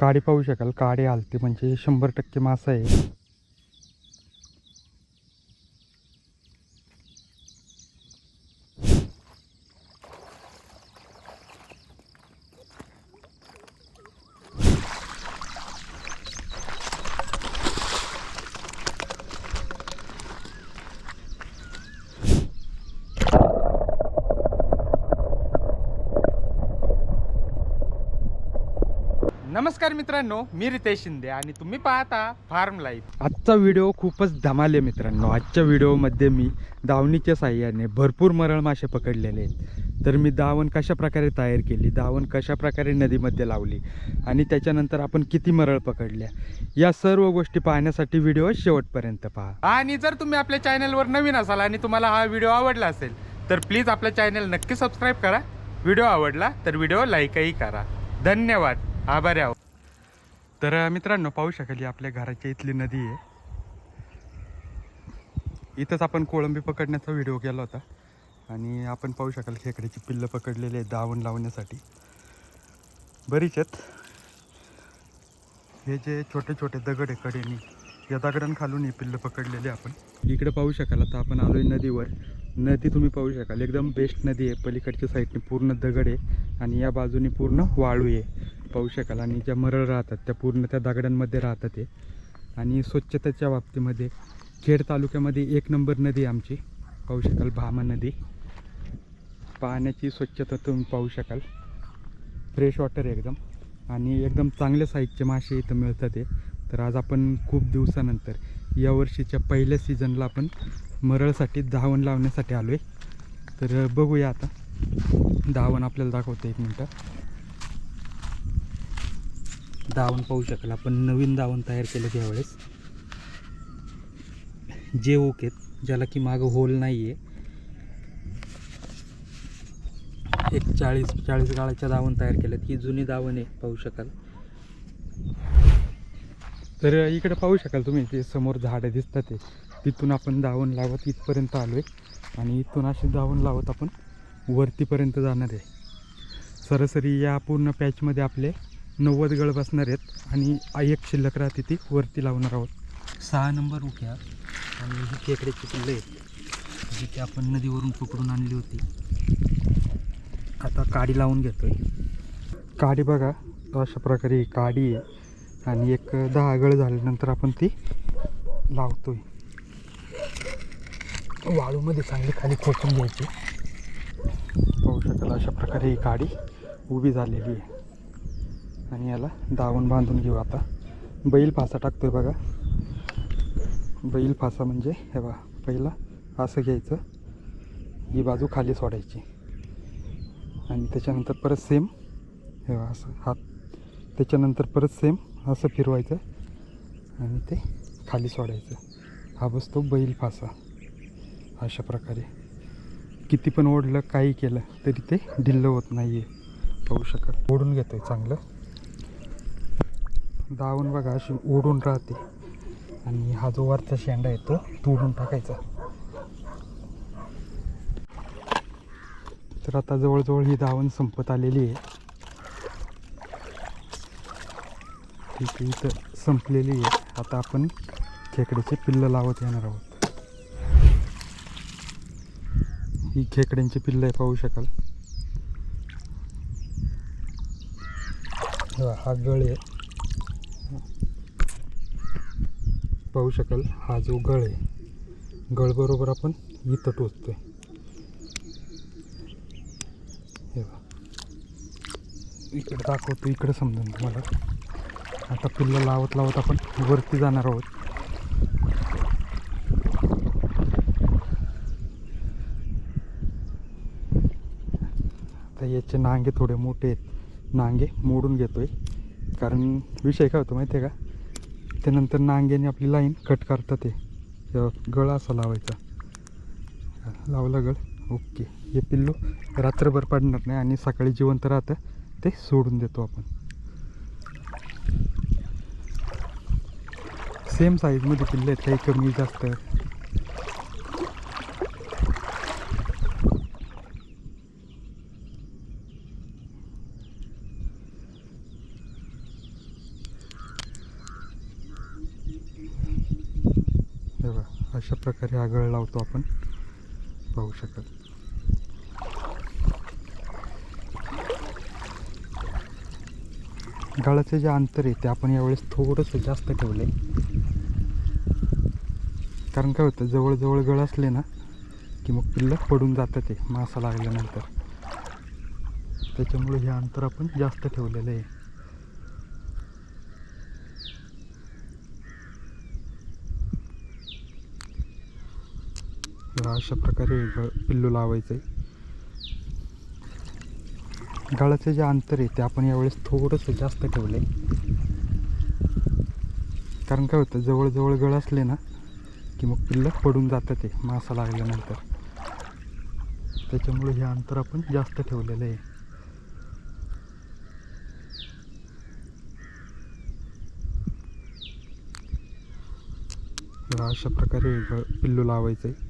काडी पाहू शकाल. काडी आलते म्हणजे शंभर टक्के मासा आहे. नमस्कार मित्रांनो मी रितेश शिंदे आणि तुम्ही पाहता फार्म लाईफ. आजचा व्हिडिओ खूपच धमाल आहे मित्रांनो. आजच्या व्हिडिओमध्ये मी दावणीच्या साह्याने भरपूर मरळ मासे पकडलेले आहेत. तर मी दावण कशा प्रकारे तयार केली दावण कशा प्रकारे नदीमध्ये लावली आणि त्याच्यानंतर आपण किती मरळ पकडल्या या सर्व गोष्टी पाहण्यासाठी व्हिडिओ शेवटपर्यंत पहा. आणि जर तुम्ही आपल्या चॅनलवर नवीन असाल आणि तुम्हाला हा व्हिडिओ आवडला असेल तर प्लीज आपल्या चॅनल नक्की सबस्क्राईब करा. व्हिडिओ आवडला तर व्हिडिओ लाईकही करा. धन्यवाद. आभारी आहोत. तर मित्रांनो पाहू शकाल आपल्या घराच्या इथली नदी आहे. इथंच आपण कोळंबी पकडण्याचा व्हिडिओ केला होता. आणि आपण पाहू शकाल खेकड्याची पिल्लं पकडलेली आहे दावण लावण्यासाठी. बरीच आहेत. हे जे छोटे छोटे दगड आहे कडेनी या दगडांखालून ही पिल्लं पकडलेली आपण. इकडे पाहू शकाल आता आपण आलोय नदीवर. नदी तुम्ही पाहू शकाल एकदम बेस्ट नदी आहे. पलीकडच्या साईडने पूर्ण दगड आहे. आणि या बाजूने पूर्ण वाळू आहे. पाहू शकाल. आणि ज्या मरळ राहतात त्या पूर्ण त्या दगडांमध्ये राहतात ते आणि स्वच्छतेच्या बाबतीमध्ये खेड तालुक्यामध्ये एक नंबर नदी आहे आमची पाहू शकाल भामा नदी. पाण्याची स्वच्छता तुम्ही पाहू शकाल. फ्रेश वॉटर एकदम. आणि एकदम चांगल्या साईजचे मासे इथं मिळतात ते तर आज आपण खूप दिवसानंतर या वर्षीच्या पहिल्या सीझनला आपण मरळसाठी धावण लावण्यासाठी आलो आहे तर बघूया आता. धावण आपल्याला दाखवतं एक मिनटं. दावण पाहू शकाल. आपण नवीन दावण तयार केलं त्यावेळेस जे ओक आहेत ज्याला की मागं होल नाही आहे एक चाळीस चाळीस गाळाच्या दावण तयार केल्यात. ही जुनी दावण आहे पाहू शकाल. तर इकडे पाहू शकाल तुम्ही ते समोर झाडं दिसतात ते. तिथून आपण दावण लावत इथपर्यंत आलो आहे आणि इथून अशी दावण लावत आपण वरतीपर्यंत जाणार आहे. सरासरी या पूर्ण पॅचमध्ये आपले नव्वद गळ बसणार आहेत आणि एक शिल्लक राहते ती वरती लावणार आहोत. सहा नंबर उक्या आणि ही खेकड्याची पिल्लं आहेत जी की आपण नदीवरून पकडून आणली होती. आता काडी लावून घेतोय. काडी बघा अशा प्रकारे ही काडी आहे आणि एक दहा गळ झाल्यानंतर आपण ती लावतोय. वाळूमध्ये चांगली खाली खोचून घ्यायची. पाहू शकाल अशा प्रकारे ही काडी उभी झालेली आहे. आणि याला दावण बांधून घेऊ आता. बैल फासा टाकतोय बघा. बैल फासा म्हणजे हे बघा पहिला असं घ्यायचं. ही बाजू खाली सोडायची. आणि त्याच्यानंतर परत सेम हे असं हात. त्याच्यानंतर परत सेम असं फिरवायचं. आणि ते खाली सोडायचं. हा बसतो बैल फासा. अशा प्रकारे. किती पण ओढलं काही केलं तरी ते ढिल्लं होत नाही आहे पाहू शकत ओढून घेतो आहे चांगलं. दावून बघा अशी ओढून राहते. आणि हा जो वरचा शेंडा आहे तो तोडून टाकायचा. तर आता जवळजवळ ही दावण संपत आलेली आहे. ठीक आहे इथं संपलेली आहे. आता आपण खेकड्याचे पिल्लं लावत येणार आहोत. ही खेकड्यांची पिल्लं आहे पाहू शकाल. हा गळ. आहे पाहू शकाल हा जो गळ आहे गळबरोबर आपण इथं टोचतोय. हे इकडे दाखवतो इकडे समजून तुम्हाला. आता पिल्लं लावत लावत आपण वरती जाणार आहोत. आता याचे नांगे थोडे मोठे आहेत. नांगे मोडून घेतोय. कारण विषय काय होतो माहिती आहे का? त्यानंतर नांग्याने आपली लाईन कट करतात ते. गळ असा लावायचा. लावला गळ. ओके. हे पिल्लू रात्रभर पडणार नाही आणि सकाळी जिवंत राहतं. ते सोडून देतो आपण. सेम साईजमध्ये पिल्ले आहेत. काही कमी जास्त अशा प्रकारे हा गळ लावतो आपण. पाहू शकत. गळाचे जे अंतर आहे ते आपण यावेळेस थोडंसं जास्त ठेवलं आहे कारण काय होतं जवळजवळ गळ असले ना की मग पिल्लं पडून जातं ते मासा लागल्यानंतर. त्याच्यामुळे हे अंतर आपण जास्त ठेवलेलं आहे. तेव्हा अशा प्रकारे गळ पिल्लू लावायचं आहे गळाचे जे अंतर आहे ते आपण यावेळेस थोडंसं जास्त ठेवलं आहे कारण काय होतं जवळजवळ गळ असले ना की मग पिल्लं पडून जातं ते मासा लागल्यानंतर. त्याच्यामुळे हे अंतर आपण जास्त ठेवलेलं आहे. अशा प्रकारे गळ पिल्लू लावायचं आहे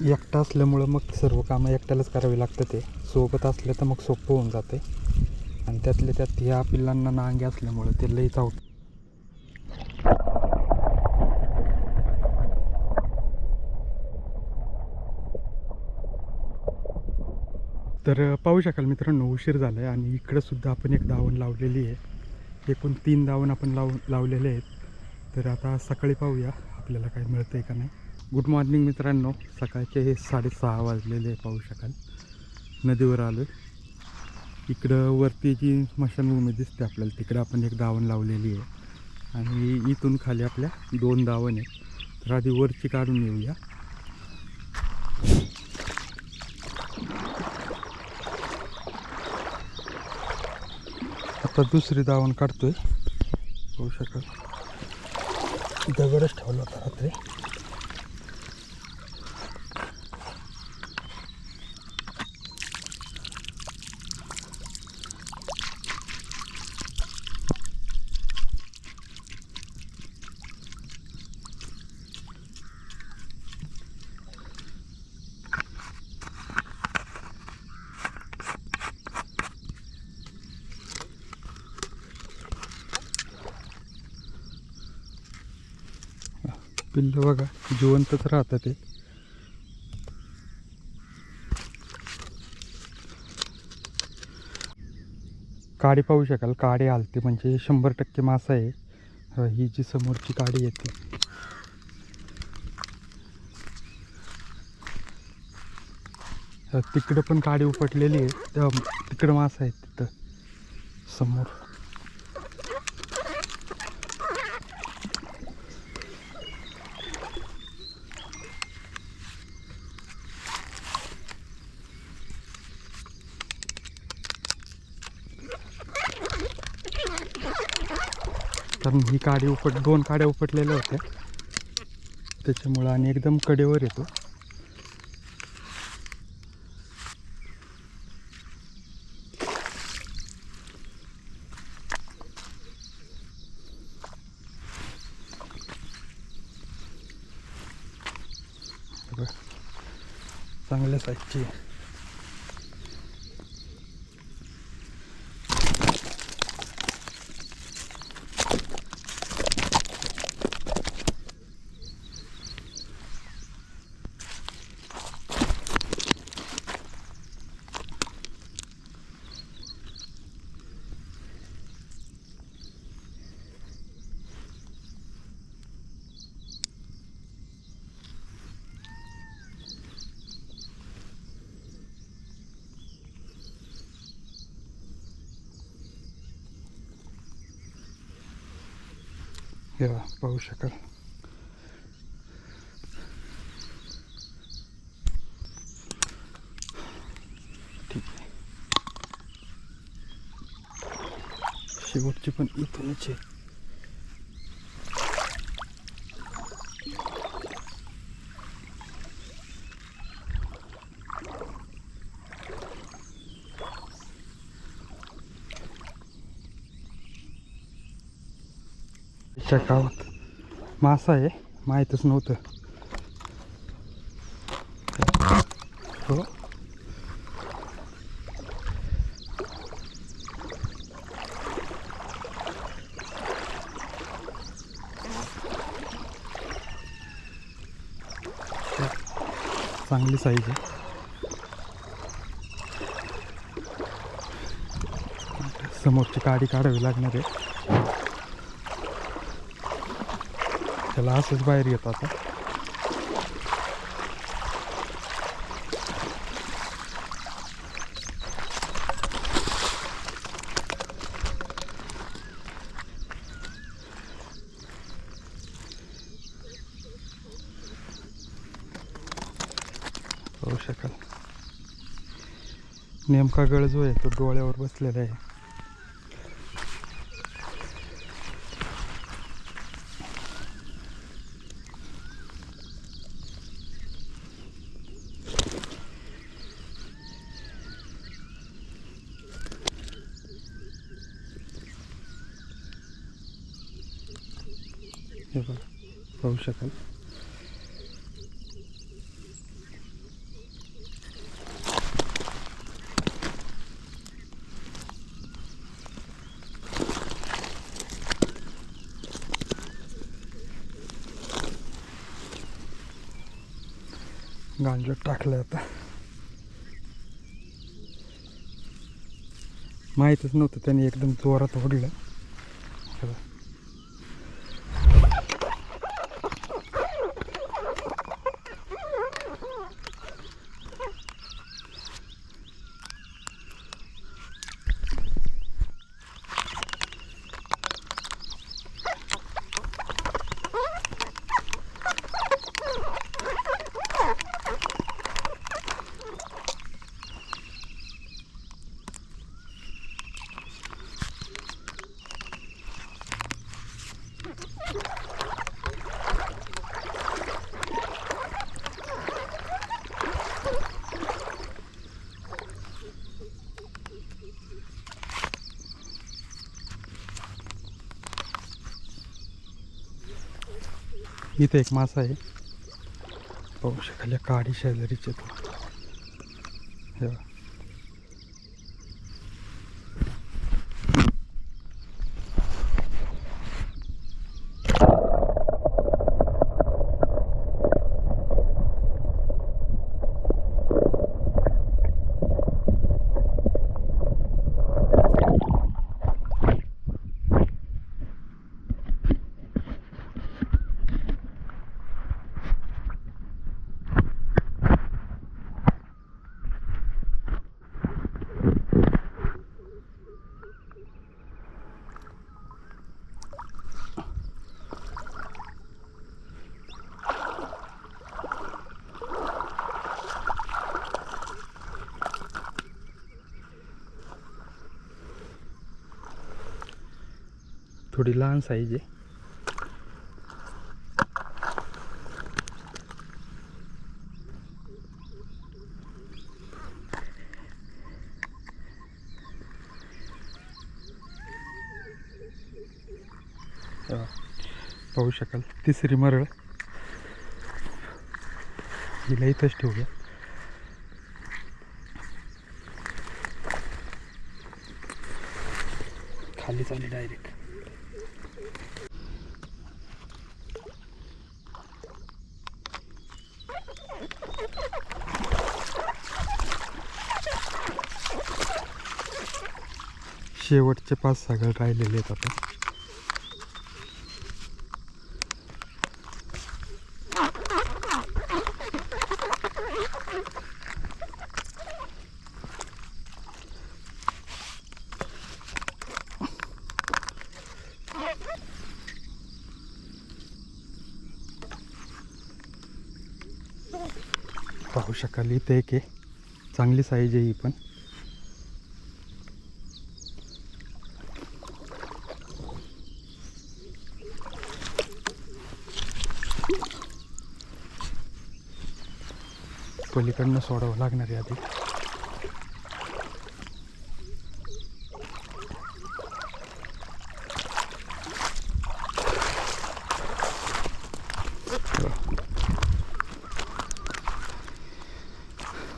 एकटा असल्यामुळं मग सर्व कामं एकट्यालाच करावी लागतं ते. सोबत असलं तर मग सोपं होऊन जाते. आणि त्यातल्या त्यात ह्या पिल्लांना नांगे असल्यामुळं ते लई आउट तर पाहू शकाल मित्रांनो उशीर झाला आहे आणि इकडंसुद्धा आपण एक दावण लावलेली आहे. एकूण तीन दावण आपण लाव लावलेले आहेत. तर आता सकाळी पाहूया. आपल्याला काय मिळतं आहे का नाही? गुड मॉर्निंग मित्रांनो. सकाळचे हे साडेसहा वाजलेले आहे पाहू शकाल. नदीवर आलो आहे इकडं वरती जी स्मशानभूमी दिसते आपल्याला तिकडं आपण एक दावण लावलेली आहे. आणि इथून खाली आपल्या दोन दावण आहेत. तर आधी वरची काढून येऊया. आता दुसरी दावण काढतोय. पाहू शकाल. दगडच ठेवला होता रात्री. पिल्लं बघा जिवंतच राहतं ते. काडी पाहू शकाल काडी आलते म्हणजे शंभर टक्के मासा आहे. ही जी समोरची काडी येते तिकडं पण काडी उपटलेली आहे. तिकडं मासा आहे तिथं समोर. कारण ही काडी उपट दोन काड्या उपटलेल्या होत्या. त्याच्यामुळं आणि एकदम कडेवर येतो. चांगल्या साईजची. आहे. पाहू शकाल ठीक आहे शेवटची पण इथूनच आहे आजच्या गावात मासा आहे माहीतच नव्हतं. हो. चांगली साईज आहे. समोरची काडी काढावी लागणार आहे. त्याला असंच बाहेर येत आता. पाहू शकाल. नेमका गळ जो आहे तो डोळ्यावर बसलेला आहे हे बघा पाहू शकाल गांजट टाकलं आता माहीतच नव्हतं त्याने एकदम जोरात ओढलं हे बघ. इथे एक मासा आहे. पाहू शकाल काडी शेजारीचे तो. हे थोडी लहान साईज आहे. पाहू शकाल. तिसरी मरळ. हिला इथंच ठेवूया. खाली चालली डायरेक्ट शेवटचे पाच सागर राहिलेले आहेत आता. पाहू शकाल इथे एक आहे. चांगली साईज आहे ही पण. पलीकडनं सोडावं लागणार आहे आधी.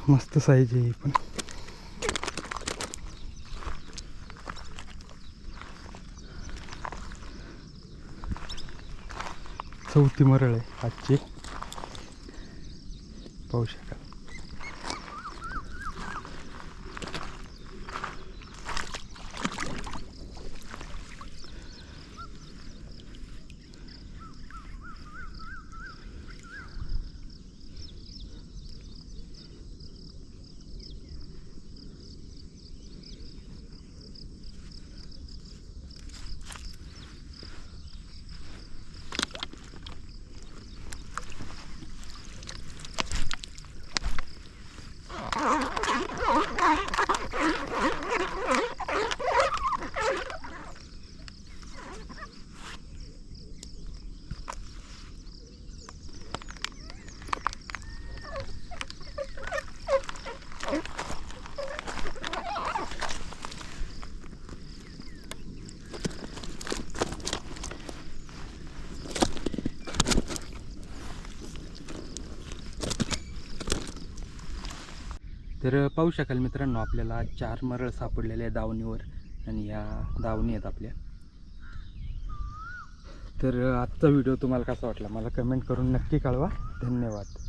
मस्त साईज आहे ही पण. चौथी मरळ आहे आजची. पाहू शकाल. तर पाहू शकाल मित्रांनो आपल्याला चार मरळ सापडलेले आहे दावणीवर आणि या दावणी आहेत आपल्या. तर आजचा व्हिडिओ तुम्हाला कसा वाटला? मला कमेंट करून नक्की कळवा. धन्यवाद.